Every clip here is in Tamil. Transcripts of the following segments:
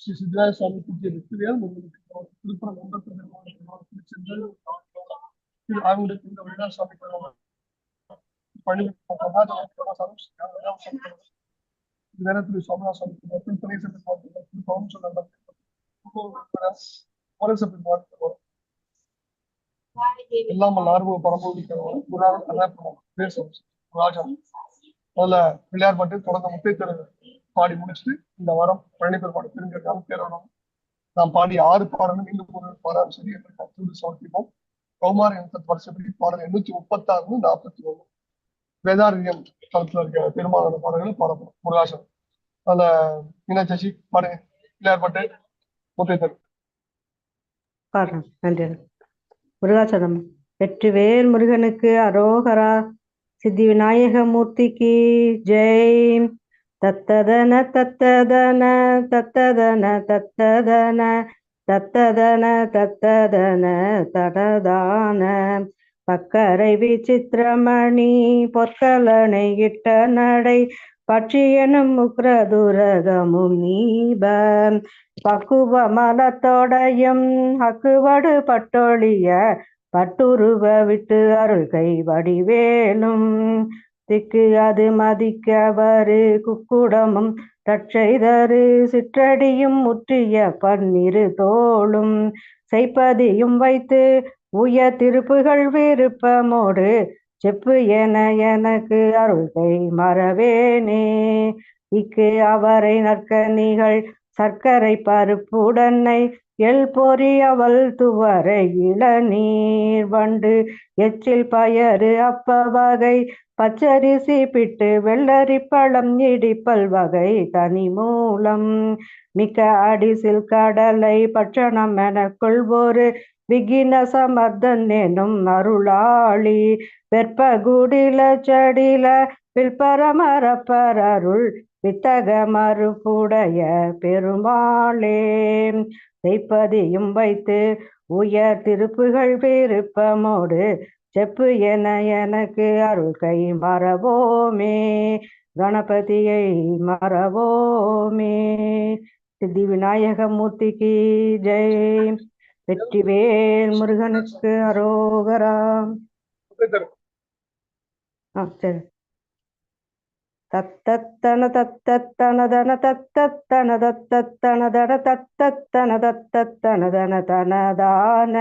ஸ்ரீ சித்தராஜ சுவாமி பூஜை வெற்றிவேல் உங்களுக்கு திருப்பரம் ஒன்றத்தில் திருச்செந்தல் திரு ஆகுண்ட இந்த விழா சுவாமி நேரத்தில் சுவாமி சபை எல்லாம் ஆர்வ ராஜா அதுல பிள்ளையார் மட்டும் தொடர்ந்து முத்தைத்தர் பாடி முடிச்சுட்டு இந்த வாரம் பழனி பெருமாள் பெருங்கிறதால பேரணும் நாம் பாடி ஆறு பாடலும் இன்னும் ஒரு பாடம் சரி என்று கருத்து சமர்ப்பிப்போம். கௌமார எண்ணத்து வருஷப்படி பாடல் எண்ணூத்தி முப்பத்தி ஆறு நாற்பத்தி ஒண்ணு வேதாரண்யம் தளத்துல இருக்க பெருமாளான பாடல்கள் பாடப்படும். முருகாசனம் அதுல மீனா சசி பாடுங்க பிள்ளையார் பட்டு. முத்தைத்தர் நன்றி நன்றி. முருகாச்சலம் வெற்றிவேல் முருகனுக்கு அரோகரா. சித்தி விநாயக மூர்த்திக்கு ஜெய். தத்ததன தத்ததன தத்ததன தத்ததன தத்ததன தத்ததன தடதான. பக்கரை விசித்திரமணி பொற்கலனை இட்ட நடை பட்சியனும் உக்ரதுரகமும் நீப. பக்குவ மலத்தோடையும் அக்குவடு பட்டொழிய பட்டுருவ விட்டு அருள் கை வடிவேலும். திக்கு அது மதிக்கவரு குக்குடமும் தற்செய்தரு சிற்றடியும் முற்றிய பன்னிரு தோளும் செய்ப்பதியும் வைத்து உய திருப்புகள் விருப்பமோடு செப்பு என எனக்கு அருள்கை மறவேனே. இக்கு அவரை நற்கனிகள் சர்க்கரை பருப்புடனை எல் பொறி அவள் துவரை இளநீர் வண்டு எச்சில் பயறு அப்ப வகை பச்சரிசி பிட்டு வெள்ளரி பழம் இடிப்பல் வகை தனி மூலம். மிக்க அடிசில் கடலை பட்சணம் என கொள்வோரு விகின சமர்த்தன் எனும் அருளாளி. வெற்பகுடில செடில வில்பரமரப்பர் அருள் வித்தக மறுப்புடைய பெருமாளே. செய்ப்பதியும் வைத்து உயர் திருப்புகள் விருப்பமோடு செப்பு என எனக்கு அருள் கை மறவோமே. கணபதியை மறவோமே. சித்தி விநாயக மூர்த்திக்கு ஜெய். வெற்றிவேல் முருகனுக்கு அரோகரா. முத்தைத்தர் ஆ சரி. தத்தத்தன தத்தத்தனதன தத்தத்தன தத்தத்தனதன தன தன தனதான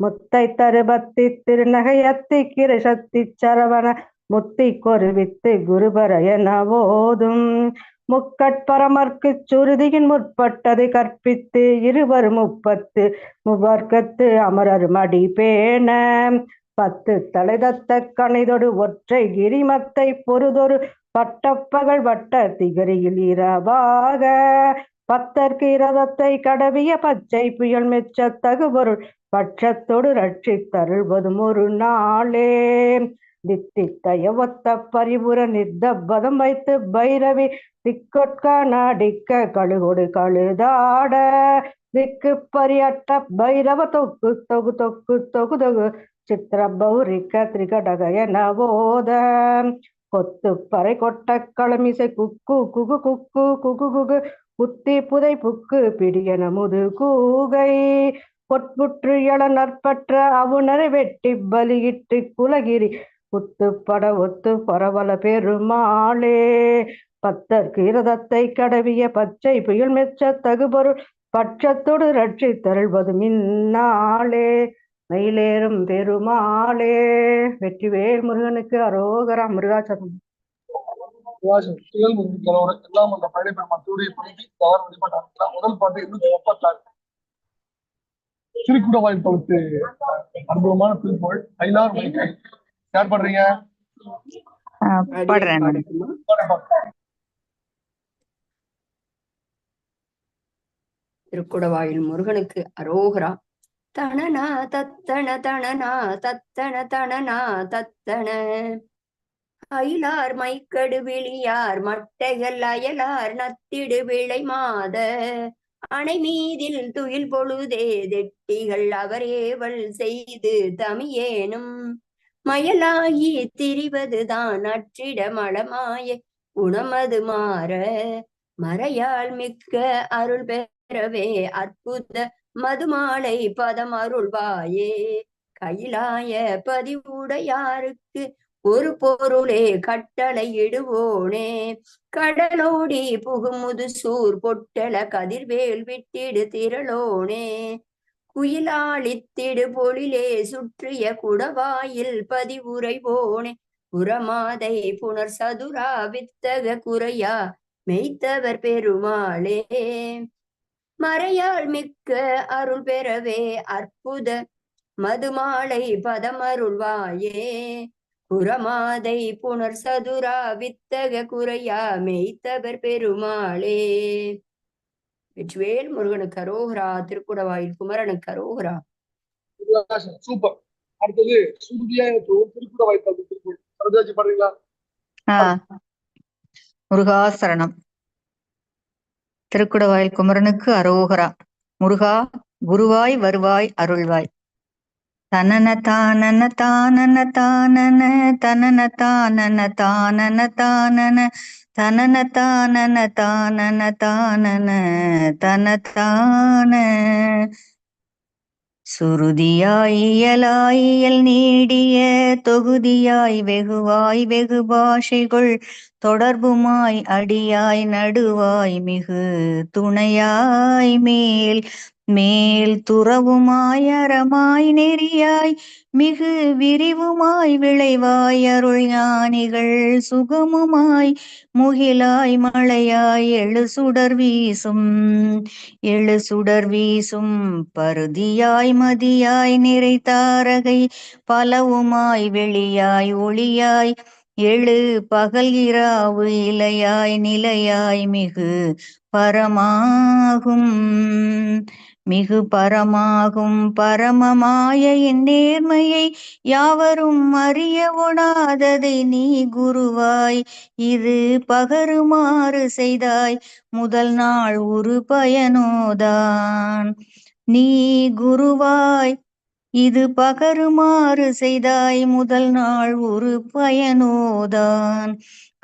முத்தை தருபத்தி திருநகையத்தி கிருஷத்தி சரவண முத்தி கொருவித்து குருபரையன ஓதும் முக்கட்பரமர்க்கு சுருதியின் முற்பட்டது கற்பித்து இருவர் முப்பத்து முவர்க்கத்து அமரர் மடி பேண. பத்து தலைதத்த கணிதொடு ஒற்றை கிரிமத்தை பொறுதொரு பட்டப்பகல் வட்ட திகரியில் இரவாக. பத்தற்கு இரதத்தை கடவிய பச்சை புயல் மெச்ச தகுபொருள் பட்சத்தோடு ரட்சித்தருள்வதும் ஒரு நாளே. தித்தித்தய ஒத்த பரிபுர நிர்தபதம் வைத்து பைரவி திக்கொட்க நாடிக்க கழுகொடு கழுதாட. திக்கு பரியட்ட பைரவ தொக்கு தொகு தொக்கு தொகு தொகு சித்திர பௌரிக்க திரிகடக நவோத கொத்து பறை கொட்ட களமிசை குக்கு குகு குக்கு குகு குகு புத்தி புதை புக்கு பிடியன முது கூகை. பொற்புற்று எழ நற்பற்ற அவுணரை வெட்டி பலியிட்டு குலகிரி. குத்துப்பட ஒத்து பரவல பெருமாளே பத்தற்கு இரதத்தை கடவிய பச்சை புயல் மெச்ச தகுபொருள் பட்சத்தோடு ரட்சி தருள்வது மின்னாளே. மயிலேறும் பெருமாளே வெற்றிவேல் முருகனுக்கு அரோகரா முருகாச்சரம் விவாசம் புயல் முருகனோட எல்லாம் அந்த பழனி பெருமாள் தூரிய பணிக்கு தவறு வழிபட்டாங்க முதல் பாட்டு எண்ணூத்தி முப்பத்தாறு திருக்குடவாயில் பகுத்து அற்புதமான திருப்புகழ் ஐநாறு மணிக்கு யார் பண்றீங்க பாடுறேன் திருக்குடவாயில் முருகனுக்கு அரோகரா. தனனா தத்தன தனனா தத்தன தனனா தத்தன. அயிலார் மைக்கடு விழியார் மட்டைகள் அயலார் நத்திடு விளை மாத அணை மீதில் துயில் பொழுதே தெட்டிகள் அவரேவள் செய்து தமியேனும். மயலாகி திரிவதுதான் அற்றிட மளமாய குணமது மாற மறையாள் மிக்க அருள் பெறவே அற்புத மதுமாலை பதம் அருள்வாயே. கையிலாய பதிவுடையாருக்கு ஒரு பொருளே கட்டளை இடுவோனே. கடலோடி புகுமுது சூர் பொட்டல கதிர்வேல் விட்டிடு திரளோனே. குயிலாளித்திடு பொழிலே சுற்றிய குடவாயில் பதிவுரைவோனே புறமாதை புனர் சதுரா வித்தக குறையா மெய்த்தவர் பெருமாளே. மறையாள் மிக்க அருள் பெறவே அற்புத மதுமாலை பதமருள்வாயே. புறமாதை புனர் சதுரா வித்தக குறையா மெய்த்தவர் பெருமாளே. வெற்றிவேல் முருகனுக்கு அரோகரா திருக்குடவாயில் குமரனுக்கு அரோகரா. சூப்பர். அடுத்தது திருக்குற வாய்ப்பு திருக்குறள் சரதாஜி பாடுறீங்களா? முருகாசரணம். திருக்குடவாயில் குமரனுக்கு அரோகரா. முருகா குருவாய் வருவாய் அருள்வாய். தனன தானன தானன தானன தனன தானன தானன தானன தனன தானன தானன தானன தனத்தான சுருதியாய் இயலாயியல் நீடிய தொகுதியாய் வெகுவாய் வெகு பாஷைகள் தொடர்புமாய் அடியாய் நடுவாய் மிகு துணையாய் மேல் மேல் துறவுமாய் அறமாய் நெறியாய் மிகு விரிவுமாய் விளைவாய் அருள் ஞானிகள் சுகமுமாய் முகிலாய் மழையாய் எழு சுடர் வீசும் எழு சுடர் வீசும் பருதியாய் மதியாய் நிறை தாரகை பலவுமாய் வெளியாய் ஒளியாய் எழு பகல் இராவு இலையாய் நிலையாய் மிகு பரமாகும். மிகு பரமாகும் பரமமாய என் நேர்மையை யாவரும் அறிய உணாததை நீ குருவாய். இது பகருமாறு செய்தாய் முதல் நாள் ஒரு பயனோதான். நீ குருவாய் இது பகருமாறு செய்தாய் முதல் நாள் ஒரு பயனோதான்.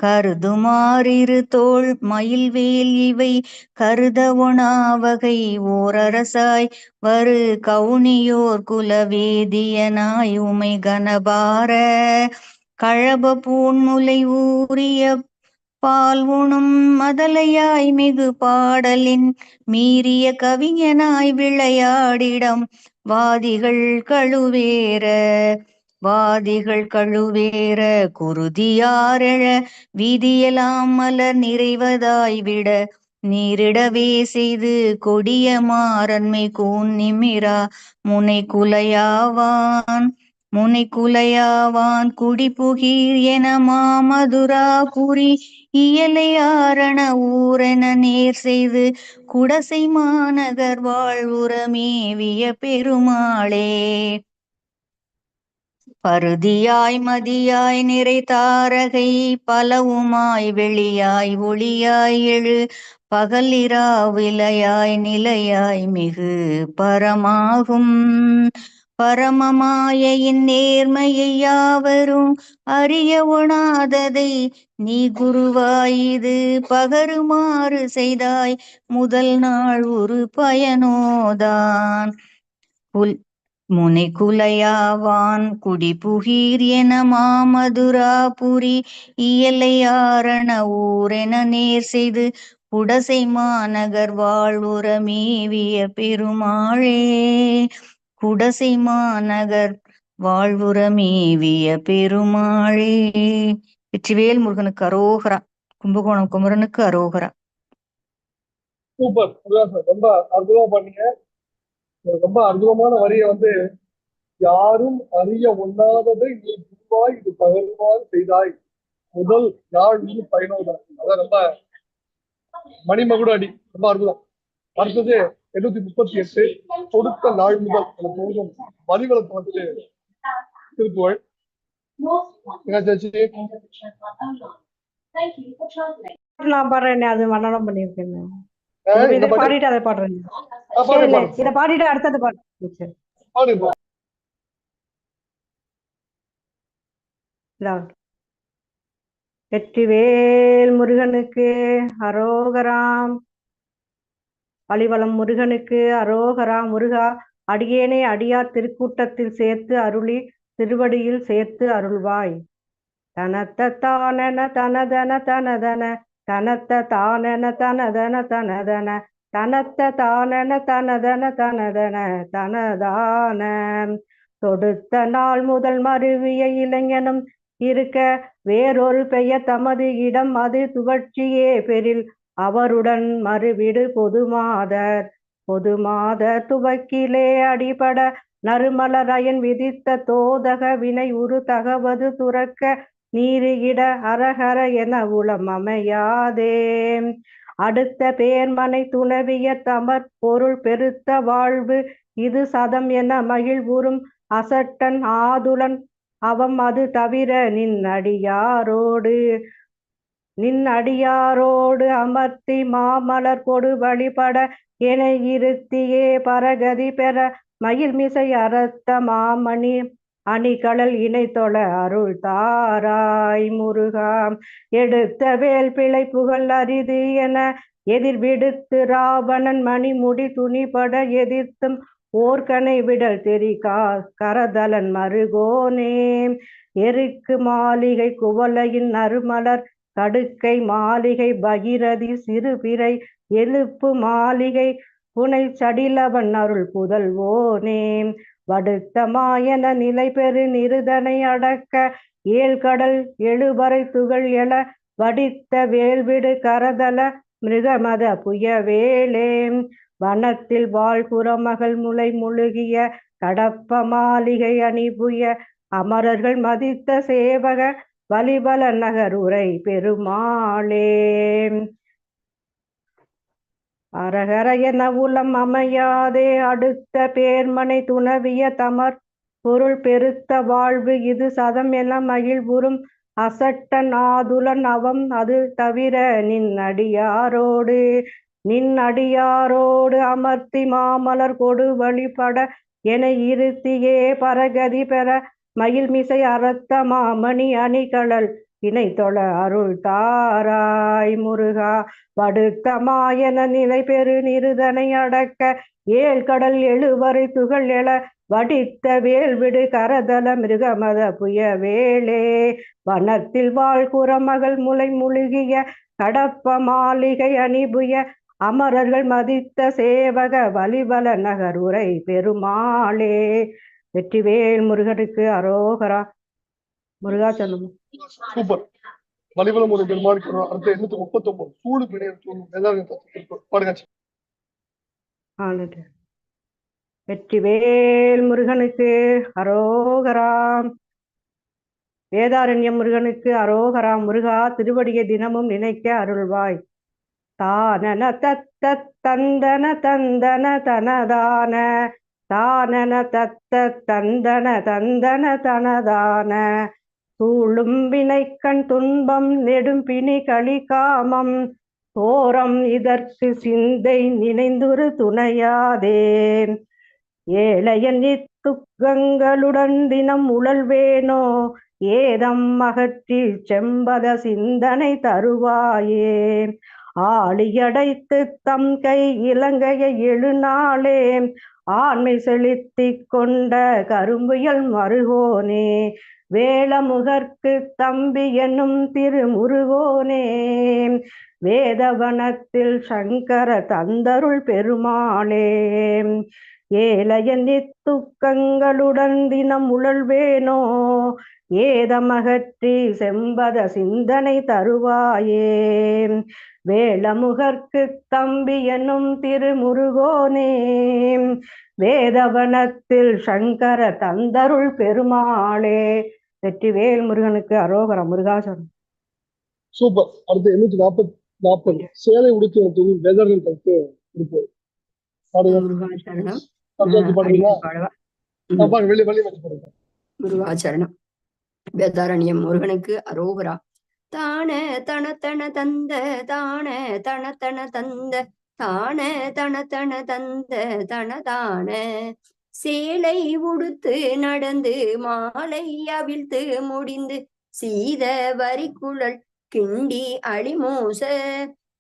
கருதுமாறிரு தோல் மயில்வேல் இவை கருத ஒணாவகை ஓரரசாய். வரு கவுனியோர் குலவேதியனாய் உமை கனபார. கழப பூன்முலை ஊறிய பால் உணும் மதலையாய் மிகு பாடலின் மீறிய கவிஞனாய் விளையாடிடம். வாதிகள் கழுவேற வாதிகள் கழுவேற குருதியாரெழ வீதியெல்லாம் மலர் நிறைவதாய் விட நீரிடவே செய்து கொடிய மாறன்மை கூன் நிமிரா முனை குலையாவான் முனை குலையாவான் குடிபுகீர் என மாமதுரா இயலை இயலையாரண ஊரென நேர் செய்து குடசை மாநகர் வாழ்வுரமேவிய பெருமாளே. பருதியாய் மதியாய் நிறை தாரகை பலவுமாய் வெளியாய் ஒளியாய் எழு பகலிரா விலையாய் நிலையாய் மிகு பரமாகும். பரமமாயையின் நேர்மையை யாவரும் அறிய உணாததை நீ குருவாய்து பகருமாறு செய்தாய். முதல் நாள் ஒரு பயனோதான். புல் முனை குலையாவான் குடிபுகீர் என மாமதுராபுரி இயலையாரண ஊரென நேர் செய்து குடசை மாநகர் வாழ்வுற மேவிய பெருமாளே. குடசை மாநகர் வாழ்வுரமேவிய பெருமாளே. வெற்றிவேல் முருகனுக்கு அரோகரா. கும்பகோணம் குமரனுக்கு அரோகரா. சூப்பர். ரொம்ப அற்புதமா பண்ணீங்க. ரொம்ப அற்புதமான வரிய வந்து யாரும் அறிய ஒண்ணாததை நீ குருவாய் இது பகருமாறு செய்தாய். முதல் நாள் நீ பயனோதான் அதான் ரொம்ப மணிமகுட அடி. ரொம்ப அற்புதம். அடுத்தது எண்ணூத்தி முப்பத்தி எட்டு கொடுத்த நாள் முதல் முருகன் வரிகளுக்கு வந்து நான் பாடுறேன் அது மன்னனம் பாட்டு பாடிட்டு அதை பாடுறேன். இதை பாடிட்டு அடுத்தது பாடு. சரி பாடு இப்போ. இதா. வெற்றிவேல் முருகனுக்கு அரோகராம் பழிவலம் முருகனுக்கு அரோகரா முருகா அடியேனை அடியார் திருக்கூட்டத்தில் சேர்த்து அருளி திருவடியில் சேர்த்து அருள்வாய். தனத்த தானன தனதன தனதன தனத்த தானன தனதன தனதன தனத்த தானன தனதன தனதன தனதான. தொடுத்த நாள் முதல் மருவிய இளைஞனும் இருக்க வேறொரு பெயர் தமது இடம் அது துவட்சியே பெறில் அவருடன் மறுவிடு பொதுமாதர். பொதுமாத துவக்கிலே அடிபட நறுமலராயன் விதித்த தோதக வினை உரு தகவது துறக்க நீருகிட அரகர என உளம் அமையாதே. அடுத்த பேர்மனை துணவிய தமர் பொருள் பெருத்த வாழ்வு இது சதம் என மகிழ்வுறும் அசட்டன் ஆதுலன் அவம் அது தவிர நின் அடியாரோடு. நின் அடியாரோடு அமர்த்தி மாமலர் கொடு வழிபட என இருத்தியே பரகதி பெற மயில்மிசை அரத்த மாமணி அணிகடல் இணைத்தொழ அருள் தாராய் முருகாம். எடுத்த வேல் பிழை புகழ் அரிது என எதிர் விடுத்து ராவணன் மணிமுடி துணிபட எதிர்த்தும் ஓர்கனை விடல் தெரிகா கரதலன் மருகோனே. எருக்கு மாளிகை குவலையின் நறுமலர் கடுக்கை மாளிகை பகிரதி சிறுபிறை எழுப்பு மாளிகை புனை சடிலவன் அருள் புதல்வோனே. வடுத்த மாயன நிலை பெரு நிருதனை அடக்க ஏழ்கடல் எழுவரை துகள் எழ வடித்த வேல்விடு கரதல மிருகமத புயவேளே வனத்தில் வாழ்புறமகள் முளை முழுகிய கடப்ப மாளிகை அணிபுய அமரர்கள் மதித்த சேவக வலிபல நகர் உரை பெருமாளே. அரகர என உலம் அமையாதே அடுத்த பேர்மனை துணவிய தமர். பொருள் பெருத்த வாழ்வு இது சதம் என மகிழ்வுறும் அசட்டன் ஆதுலன் அவம் அது தவிர நின் அடியாரோடு. நின் அடியாரோடு அமர்த்தி மாமலர் கொடு வழிபட என இருத்தியே பரகதி பெற மயில்மிசை அரத்த மாமணி அணிகழல் இணை தொழ அருள் தாராய் முருகா. வடுத்த மாயன நிலை பெரு நிருதனை அடக்க. ஏழ்கடல் எழுவரை துகள் எழ. வடித்த வேல்விடு கரதல மிருகமத புய வேளே. வனத்தில் வாழ் குரமகள் முளை முழுகிய. கடப்ப மாளிகை அணிபுய. அமரர்கள் மதித்த சேவக வலிபல நகர் உரை பெருமாளே. வெற்றிவேல் முருகனுக்கு அரோகரா. முருகாச்சலம் சூப்பர். வலிவலம் ஒரு பெருமாளுக்கு ஒரு அடுத்த எண்ணூத்தி முப்பத்தி ஒன்பது சூடு பிணையம் பாருங்க. வெற்றிவேல் முருகனுக்கு அரோகரா. வேதாரண்யம் முருகனுக்கு அரோகரா. முருகா திருவடியை தினமும் நினைக்க அருள்வாய். தானன தத்த தந்தன தந்தன தனதான தானன தத்த தந்தன தந்தன தனதான. சூழும் வினைக்கண் துன்பம் நெடும் பிணி களி தோரம் இதற்கு சிந்தை நினைந்துரு துணையாதே ஏழையன் இத்துக்கங்களுடன் தினம் உழல்வேனோ. ஏதம் அகற்றி செம்பத சிந்தனை தருவாயே. ஆளியடைத்து தம் கை இலங்கையை எழுநாளே ஆண்மை செலுத்தி கொண்ட கரும்புயல் மருகோனே வேளமுகர்க்கு தம்பி என்னும் திருமுருகோனே. வேதவனத்தில் சங்கர தந்தருள் பெருமாளே ஏழையன் நித்துக்கங்களுடன் தினம் உழல்வேனோ ஏதமகற்றி செம்பத சிந்தனை தருவாயே. வேளமுகர்க்கு தம்பி என்னும் திருமுருகோனே. வேதவனத்தில் சங்கர தந்தருள் பெருமாளே. வெற்றிவேல் முருகனுக்கு அரோகர முருகாசனம் சூப்பர். அடுத்து எண்ணூத்தி நாற்பத்தி நாற்பது. சேலை உடுத்தி தொகுதி வேதாரண்யம் கருத்து இருப்போம் பாடுங்க. வெளியே வெளியே முருகாச்சரணம் வேதாரண்யம் முருகனுக்கு அரோகரா. தான தன தன தந்த தான தன தன தந்த தான தன தன தந்த தனதான சேலை உடுத்து நடந்து மாலை அவிழ்த்து முடிந்து சீத வரிக்குழல் கிண்டி அழிமூச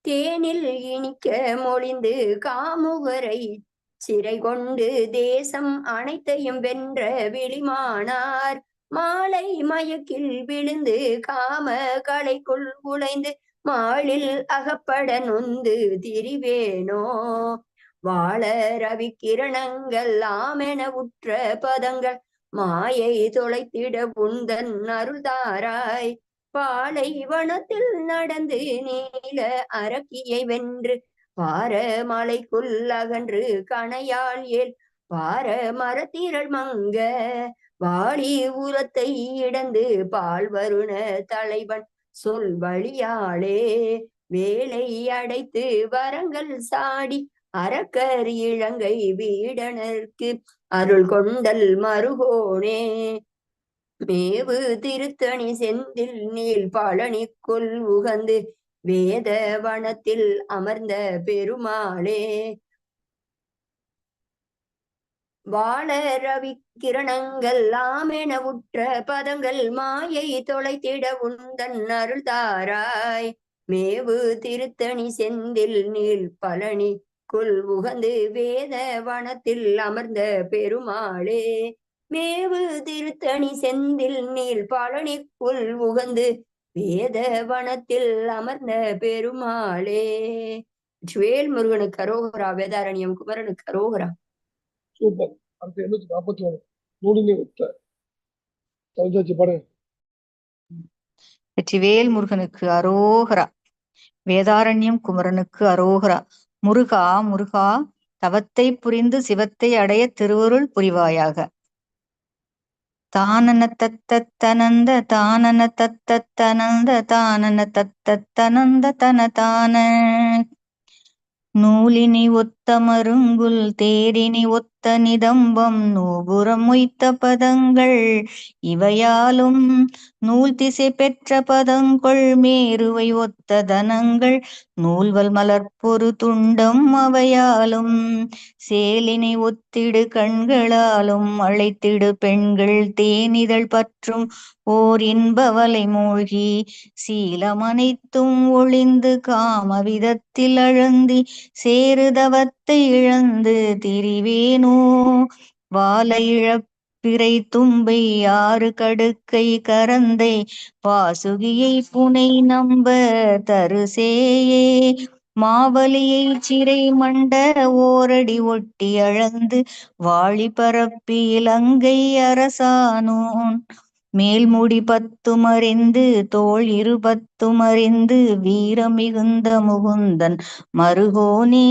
தேனில் இனிக்க மொழிந்து காமுகரை சிறை கொண்டு தேசம் அனைத்தையும் வென்ற விழிமானார். மாலை மயக்கில் விழுந்து காம களைக்குள் உழைந்து மாளில் அகப்பட நொந்து திரிவேனோ? வாழ ரவி கிரணங்கள் ஆமென உற்ற பதங்கள் மாயை தொலைத்திட உந்தன் அருள்தாராய். பாலைவனத்தில் நடந்து நீல அரக்கியை வென்று பார மலைக்குள் அகன்று கணையால் ஏல் பார மரத்திரள் மங்க வாளி உரத்தை இடந்து பால் வருண தலைவன் சொல் வழியாளே. வேலை அடைத்து வரங்கள் சாடி அரக்கர் இளங்கை வீடனர்க்கு அருள் கொண்டல் மருகோனே மேவு திருத்தணி செந்தில் நீள் பழனிக்குள் உகந்து வேத வனத்தில் அமர்ந்த பெருமாளே. வாழ ரவி கிரணங்கள் என உற்ற பதங்கள் மாயை தொலைத்திட உந்தன் அருள் தாராய். மேவு திருத்தணி செந்தில் நீள் பழனி குல் உகந்து வேத வனத்தில் அமர்ந்த பெருமாளே. மேவு திருத்தணி செந்தில் நீள் பழனிக்குள் உகந்து வேத வனத்தில் அமர்ந்த பெருமாளே. வேல் முருகனுக்கு அரோகரா வேதாரண்யம் குமரனுக்கு அரோகரா. சூப்பர் அடுத்து எண்ணூத்தி நாற்பத்தி ஒண்ணு நூலினை ஒத்த. கவிதாச்சு பாருங்க. வெற்றிவேல் முருகனுக்கு அரோகரா. வேதாரண்யம் குமரனுக்கு அரோகரா. முருகா முருகா தவத்தை புரிந்து சிவத்தை அடைய திருவருள் புரிவாயாக. தானன தத்தனந்த தானன தத்தனந்த தானன தத்தனந்த தன தான. நூலினி ஒத்த மருங்குல் தேரினி ஒத்த நிதம்பம் நூபுறம் உய்த்த பதங்கள். இவையாலும் நூல் திசை பெற்ற பதங்கொள் மேருவை ஒத்த தனங்கள். நூல்வல் மலர்பொரு துண்டம் அவையாலும் சேலினை ஒத்திடு கண்களாலும் அழைத்திடு பெண்கள் தேனிதழ் பற்றும் ஓர் இன்பவலை மூழ்கி சீலமனைத்தும் ஒளிந்து காமவிதத்தில் சேருதவத் சேருதவத்தை இழந்து திரிவேனோ வாழ இழப்பிறை தும்பை ஆறு கடுக்கை கரந்தை. வாசுகியை புனை நம்ப தருசேயே. மாவலியை சிறை மண்ட ஓரடி ஒட்டி அழந்து. வாழி பரப்பி இலங்கை அரசானோன். மேல்முடி பத்துமறிந்து தோள் இரு பத்தும் வீரம் மிகுந்த முகுந்தன் மருகோனே.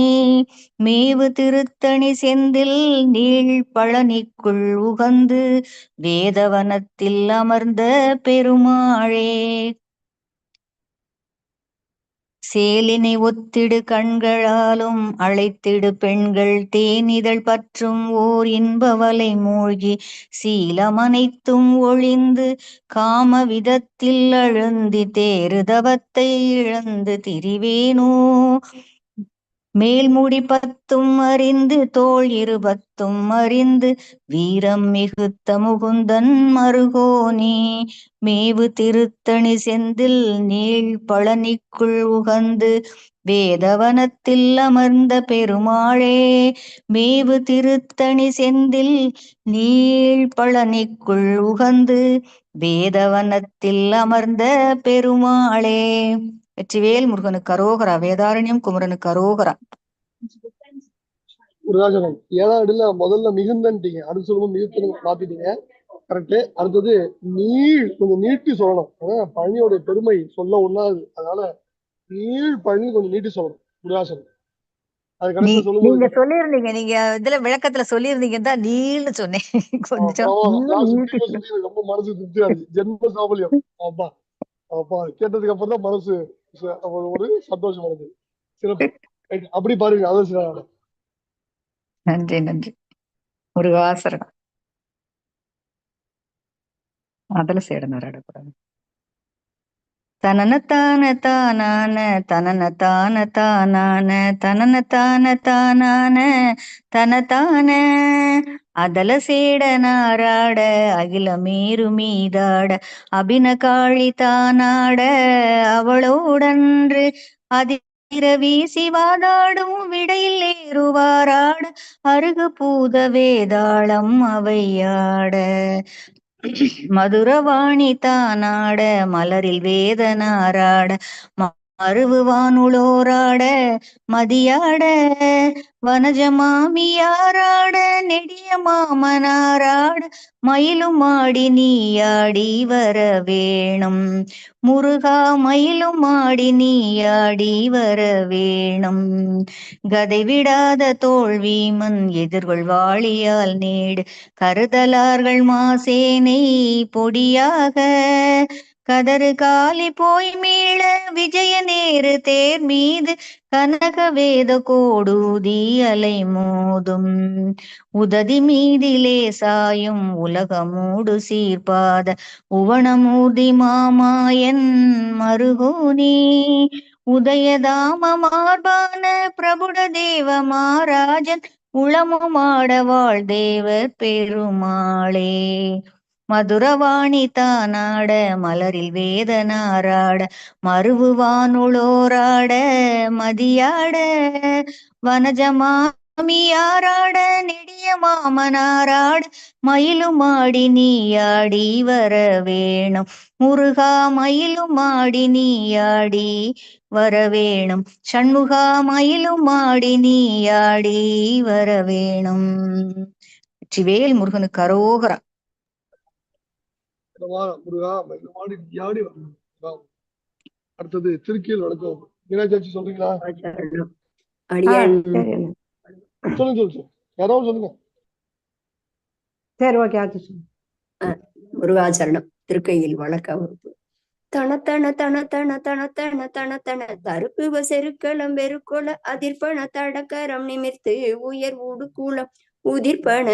மேவு திருத்தணி செந்தில் நீள் பழனிக்குள் உகந்து வேதவனத்தில் அமர்ந்த பெருமாளே. சேலினை ஒத்திடு கண்களாலும் அழைத்திடு பெண்கள் தேனிதழ் பற்றும் ஓர் இன்பவலை மூழ்கி சீலமனைத்தும் ஒளிந்து காம விதத்தில் அழுந்தி தேறுதவத்தை இழந்து திரிவேனோ? மேல்முடி பத்தும் அறிந்து தோள் இருபத்தும் அறிந்து வீரம் மிகுத்த முகுந்தன் மருகோனே. மேவு திருத்தணி செந்தில் நீள் பழனிக்குள் உகந்து வேதவனத்தில் அமர்ந்த பெருமாளே. மேவு திருத்தணி செந்தில் நீள் பழனிக்குள் உகந்து வேதவனத்தில் அமர்ந்த பெருமாளே. வெற்றிவேல் முருகனுக்கு அரோகரா வேதாரண்யம் குமரனுக்கு அரோகரா. முருகாசனம். ஏழாம் அடியில முதல்ல மிகுந்தன்ட்டீங்க. அடுத்து சொல்லும்போது மிகுத்தன்னு மாத்திட்டீங்க. கரெக்ட் அடுத்தது நீள் கொஞ்சம் நீட்டி சொல்லணும். அதான் பழனியோட பெருமை. சொல்ல ஒண்ணாது. அதனால நீள் பழனி கொஞ்சம் நீட்டி சொல்லணும். முருகாசனம். நீங்க சொல்லும்போது சொல்லியிருந்தீங்க. நீங்க இதுல விளக்கத்துல சொல்லியிருந்தீங்க தான் நீள்னு சொன்னேன். ரொம்ப மனசு திருப்தியா இருக்கு. ஜென்ம சாபல்யம். அப்பா அப்பா கேட்டதுக்கு அப்புறம் தான் மனசு ஒரு சந்தோஷம் வருது சிறப்பு. அப்படி பாருங்க அதான் சில நன்றி நன்றி. முருகாசரணம் அதுல சேடனாராடக்கூடாது தனன தான தானான தனன தான தானான தனன தான தானான தன தான. அதல சேடனாராட அகிலமேரு மீதாட அபின காளி தானாட அவளோடன்று அதிர வீசி வாதாடும் விடையில் ஏறுவாராட அருகு பூத வேதாளம் அவையாட. மதுரவாணி தானாட மலரில் வேதனாராட அருவுவானுளோராட மதியாட வனஜமாமியாராட நெடிய மாமனாராட மயிலும் ஆடி நீயாடி வர வேணும். முருகா மயிலும் ஆடி நீயாடி வர வேணும். கதை விடாத தோல்விமன் எதிர்கொள் வாழியால் நேடு. கருதலார்கள் மாசேனை பொடியாக கதறு காலி போய் மீள விஜய நேரு தேர் மீது கனக வேத கோடூதி அலை மோதும். உததி மீதிலே சாயும் உலகமூடு சீர்பாத உவனமூர்த்தி மாமாயன் மருகோனி. உதயதாம மார்பான பிரபுட தேவ மாராஜன் உளமுமாட வாழ் தேவர் பெருமாளே. மதுரவாணி தானாட மலரில் வேதனாராட மருவு மதியாட வனஜமாமியாராட நெடிய மாமனாராட மயிலுமாடி நீயாடி வர வேணும். முருகா மயிலுமாடி நீயாடி வர வேணும். சண்முகா மயிலுமாடி நீயாடி வர வேணும். வெற்றிவேல் முருகனுக்கு அரோகரா. முருகா மயிலுமாடி முருகா. அடுத்தது திருக்கியல் வணக்கம் மீனாட்சி சொல்றீங்களா. சொல்லுங்க சொல்லுங்க யாராவது சொல்லுங்க. சரி ஓகே ஆச்சு முருகாச்சரணம் திருக்கையில் வழக்க வகுப்பு. தனத்தன தன தன தன தன தன தன தருக்குவ செருக்களம் வெறுக்கொல அதிர்பண தடக்கரம் நிமிர்த்து உயர் உடுக்குளம் உதிர்பண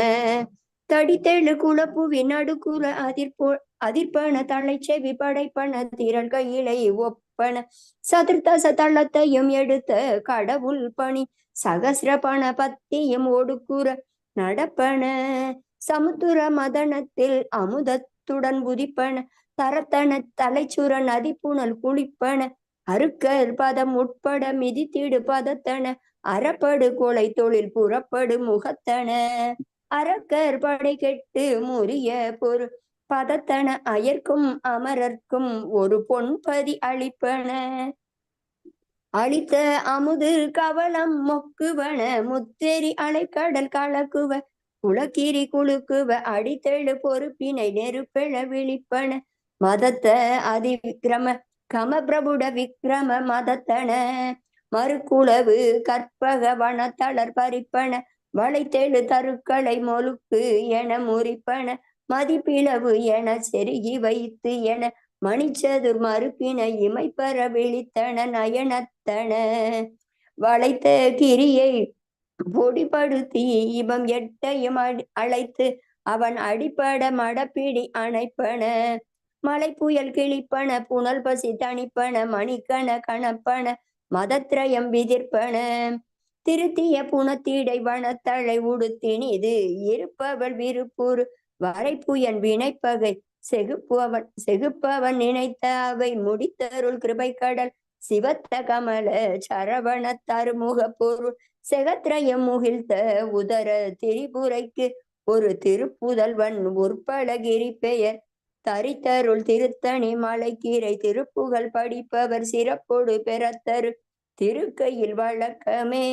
தடித்தெழு குளப்புவி நடுக்குல அதிர்போ அதிர்பண தலை செவி படைப்பன திரள் கையிலை ஒப்பன. சதுர்த்தச தளத்தையும் எடுத்த கடவுள் பணி. சகசிரபண பத்தியும் ஒடுக்குற நடப்பன. சமுத்திர மதனத்தில் அமுதத்துடன் புதிப்பன தரத்தன தலைச்சுர நதி குளிப்பன. அருக்கர் பதம் உட்பட மிதித்திடு பதத்தன. அறப்படு கொலை தொழில் புறப்படு முகத்தன. அரக்கர் படை கெட்டு முறிய பொருள் பதத்தன அயர்க்கும் அமரர்க்கும் ஒரு பொன்பதி அளிப்பன. அளித்த அமுது கவளம் மொக்குவன முத்தேரி அலைக்கடல் கலக்குவ குளக்கீரி குலுக்குவ அடித்தெழு பொறுப்பினை நெருப்பெழ விழிப்பன. மதத்த அதி விக்ரம கம பிரபுட விக்ரம மதத்தன. மறுக்குளவு கற்பக வனத்தளர் பறிப்பன வளைத்தெழு தருக்களை மொழுக்கு என முறிப்பன. மதிப்பிளவு என செருகி வைத்து என மணிச்சதுர் மறுப்பினை இமைப்பற விழித்தன நயனத்தன. வளைத்த கிரியை பொடிப்படுத்தி இவம் எட்டையும் அழைத்து அவன் அடிப்பட மடப்பிடி அணைப்பன. மலை புயல் கிழிப்பன புனல் பசி தணிப்பன மணிக்கண கணப்பன மதத்ரயம் விதிர்ப்பன. திருத்திய புனத்தீடை வனத்தழை உடுத்தினிது இருப்பவள் விருப்புறு வரைப்புயன் வினைப்பகை செகுப்புவன் செகுப்பவன் நினைத்த அவை முடித்தருள் கிருபை கடல் சிவத்த கமல சரவண தருமுக பொருள் செகத்ரயம் முகிழ்த்த உதர திரிபுரைக்கு ஒரு திருப்புதல்வன் உற்பலகிரி பெயர். தரித்தருள் திருத்தணி மலைக்கீரை திருப்புகழ் படிப்பவர் சிறப்போடு பெறத்தரு திருக்கையில் வழக்கமே.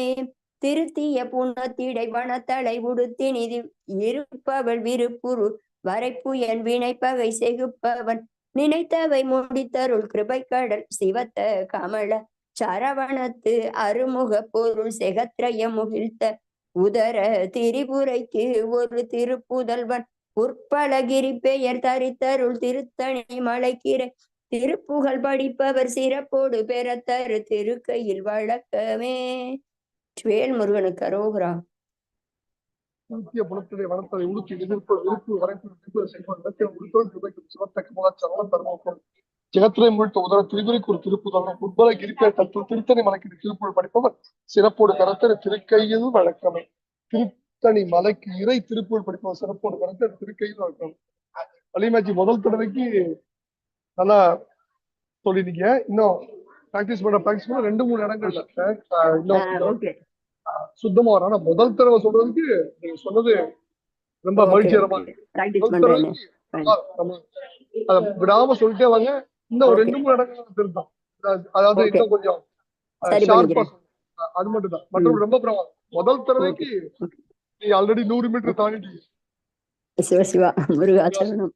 திருத்திய புன்னத்திடை வனத்தலை உடுத்தி நிதி இருப்பவள் விருப்புரு வரைப்புயன் வினைப்பகை செகுப்பவன். நினைத்தவை முடித்தருள் கிருபை கடல் சிவத்த கமல சரவணத்து அருமுக பொருள் செகத்ரய முகிழ்த்த உதர திரிபுரைக்கு ஒரு திருப்புதல்வன். உற்பலகிரி பெயர் தரித்தருள் திருத்தணி மலைக்கிரை. திருப்புகழ் படிப்பவர் சிறப்போடு பெறத்தரு திருக்கையில் வழக்கமே. வேல் முருகனுக்கு அரோகரா. நித்திய புலத்திலே வனத்தலை உடுத்தி எதிர்ப்பு விருப்பு வரைப்பு விருப்பு செய்வான். நிலத்தில் உடுத்தோன் கிருபைக்கு சிவத்த கமலா சரணம் தர்மோக்கம் ஜெகத்திரை முழுத்த உதர திரிபுரிக்கு ஒரு திருப்புதல்வன் உட்பல கிரிப்பை தத்து திருத்தணி மலைக்கு திருப்புள் படிப்பவர். சிறப்போடு கரத்தர் திருக்கையில் வழக்கமே. திரு திருத்தணி மலைக்கு இறை திருப்பூர் படிப்போம் சிறப்போடு கருத்து திருக்கையில் இருக்கணும் வலிமாச்சி முதல் தடவைக்கு நல்லா சொல்லிருக்கீங்க இன்னும் பிராக்டிஸ் பண்ண பிராக்டிஸ் பண்ண ரெண்டு மூணு இடங்கள்ல. இன்னும் சுத்தமா வரும் ஆனா முதல் தடவை சொல்றதுக்கு நீங்க சொன்னது ரொம்ப மகிழ்ச்சிகரமா அதை விடாம சொல்லிட்டே வாங்க. இன்னும் ஒரு. ரெண்டு மூணு இடங்கள் திருத்தம். அதாவது-. இன்னும் கொஞ்சம் ஷார்ப்பா. அது மட்டும் தான். மற்றபடி ரொம்ப பிரமாதம். முதல் தடவைக்கு. நீ ஆல்ரெடி நூறு மீட்டர் தாண்டிட்டீங்க. சிவ சிவா முருகாச்சரணம்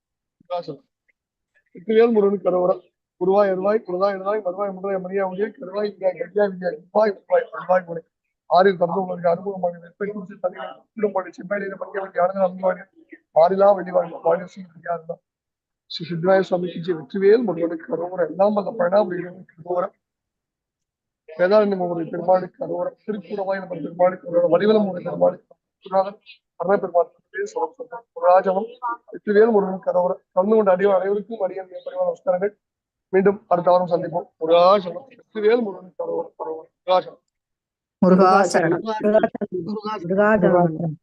வெற்றிவேல் முருகன் கரவரம் குருவாய் அருவாய் குருவாய் அருவாய் மருவாய் முருவாய் மரியா உடைய கருவாய் இந்தியா கல்யா வித்யா குருவாய் குருவாய் அருவாய் முறை ஆறில் தந்தவர்களுக்கு அனுபவமாக வெப்பை குறித்து தனியாக திரும்படி செம்மையில படிக்க வேண்டிய அணுக அன்புவாடி மாறிலா வெளிவாழ் வாழ சீக்கிரியா இருந்தா ஸ்ரீ சித்தராய சுவாமிக்கு ஜெய் வெற்றிவேல் முருகனுக்கு கரோவரம் எல்லாம் அந்த பழனாபுரிகளுக்கு கரோவரம் வேதாரண்யம் முறை பெருமாளுக்கு கரோவரம் திருப்பூரமாய் நம்ம பெருமாளுக்கு கரோவரம் வடிவலம் முறை பெருமாளுக்கு அருண பெருமாள் ராஜவம் வெற்றிவேல் முருகன் கரோவரம் கலந்து கொண்ட அடிவார் அனைவருக்கும் அடியன் பரிவார நமஸ்காரங்கள். மீண்டும் அடுத்த வாரம் சந்திப்போம். முருகாசனம் வெற்றிவேல் முருகன் கரோவரம் கரோவரம் முருகாசனம். முருகாசரணம் முருகாசரணம்